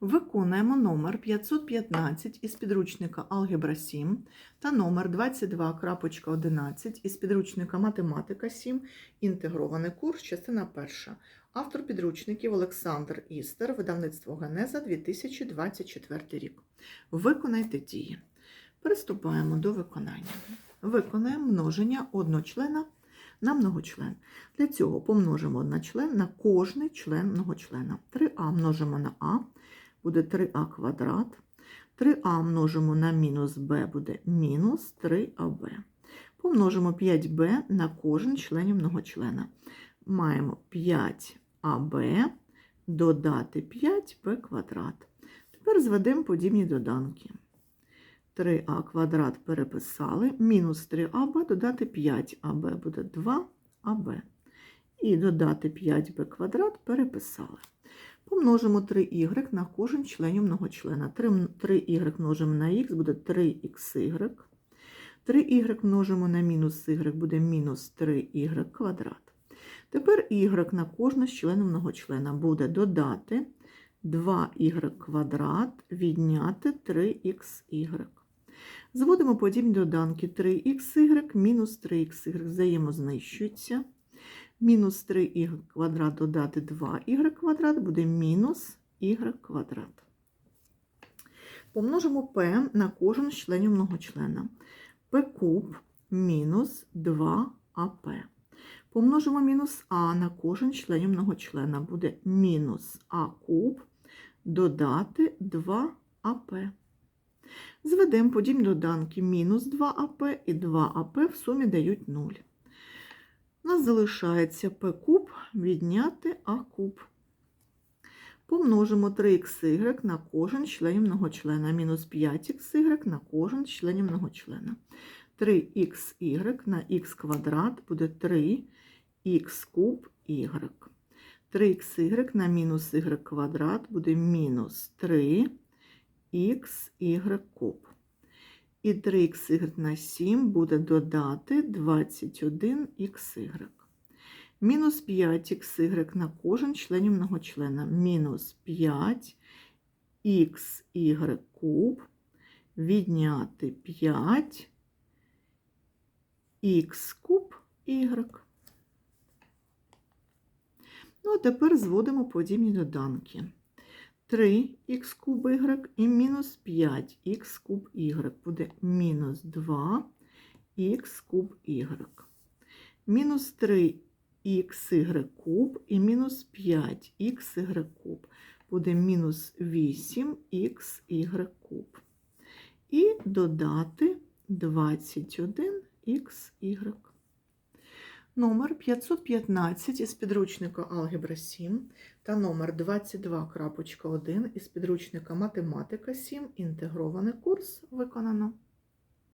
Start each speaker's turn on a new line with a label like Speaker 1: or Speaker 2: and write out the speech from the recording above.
Speaker 1: Виконуємо номер 515 із підручника Алгебра 7 та номер 22.11 із підручника Математика 7. Інтегрований курс, частина перша. Автор підручників Олександр Істер, видавництво Генеза 2024 рік. Виконайте дії. Приступаємо до виконання. Виконаємо множення одночлена на многочлен. Для цього помножимо одночлен на кожний член многочлена. 3а множимо на а, буде 3а квадрат. 3а множимо на мінус b, буде мінус 3аб. Помножимо 5b на кожен член многочлена. Маємо 5аб додати 5b квадрат. Тепер зведемо подібні доданки. 3а квадрат переписали, мінус 3аб додати 5аб буде 2аб. І додати 5b квадрат переписали. Помножимо 3y на кожен членів многочлена. 3y множимо на х буде 3xy. 3y множимо на мінус y буде мінус 3y квадрат. Тепер y на кожне з членів многочлена буде додати 2y квадрат відняти 3xy. Зводимо подібні доданки 3xy мінус 3xy взаємознищуються. Мінус 3y квадрат додати 2y квадрат буде мінус y квадрат. Помножимо p на кожен з членів многочлена. p куб мінус 2ap. Помножимо мінус а на кожен членів многочлена. Буде мінус а куб додати 2ап. Зведемо подібні доданки мінус 2ап і 2ап в сумі дають 0. У нас залишається p куб відняти а куб. Помножимо 3xy на кожен з членів многочлена, мінус 5xy на кожен з членів многочлена. 3xy на х квадрат буде 3х куб y. 3xy на мінус y квадрат буде мінус 3 xy куб. І 3xy на 7 буде додати 21xy. Мінус 5xy на кожен членів многочлена. Мінус 5xy куб відняти 5 х куб y. Ну, а тепер зводимо подібні доданки. 3х куб y і мінус 5х куб y буде мінус 2х куб y. Мінус 3xy куб і мінус 5xy куб буде мінус 8xy куб. І додати 21xy. Номер 515 із підручника Алгебра 7 та номер 22.1 із підручника Математика 7. Інтегрований курс виконано.